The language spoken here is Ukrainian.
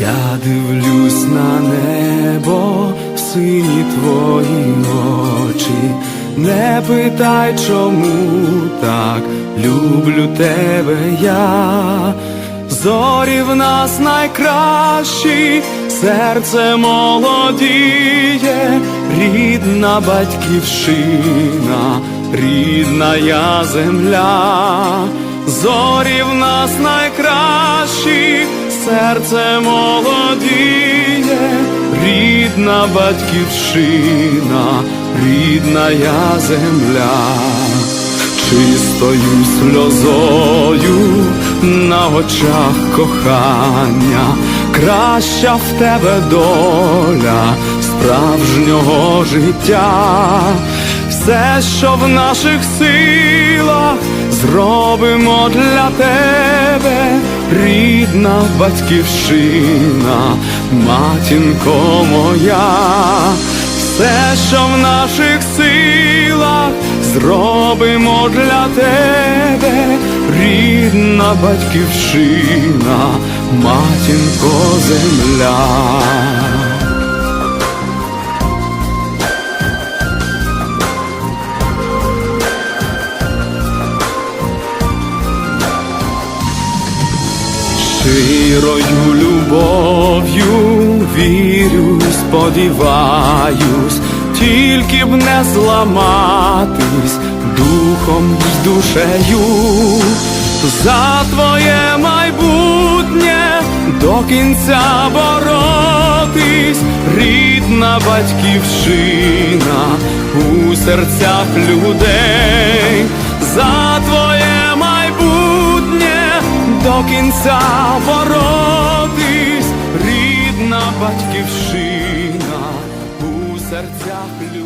Я дивлюсь на небо, сині твої очі. Не питай, чому так люблю тебе я. Зорі в нас найкращі, серце молодіє, рідна батьківщина, рідна я земля, зорі в нас найкращі, серце молодіє, рідна батьківщина, рідна я земля. Чистою сльозою на очах кохання, краща в тебе доля справжнього життя, все, що в наших силах, зробимо для тебе, рідна батьківщина, матінко моя, все, що в наших силах зробимо для тебе, рідна батьківщина, матінко земля. Щирою любов'ю вірю, сподіваюсь, тільки б не зламатись духом й душею, за твоє майбутнє до кінця боротись, рідна батьківщина у серцях людей, до кінця боротись, рідна батьківщина у серцях людей.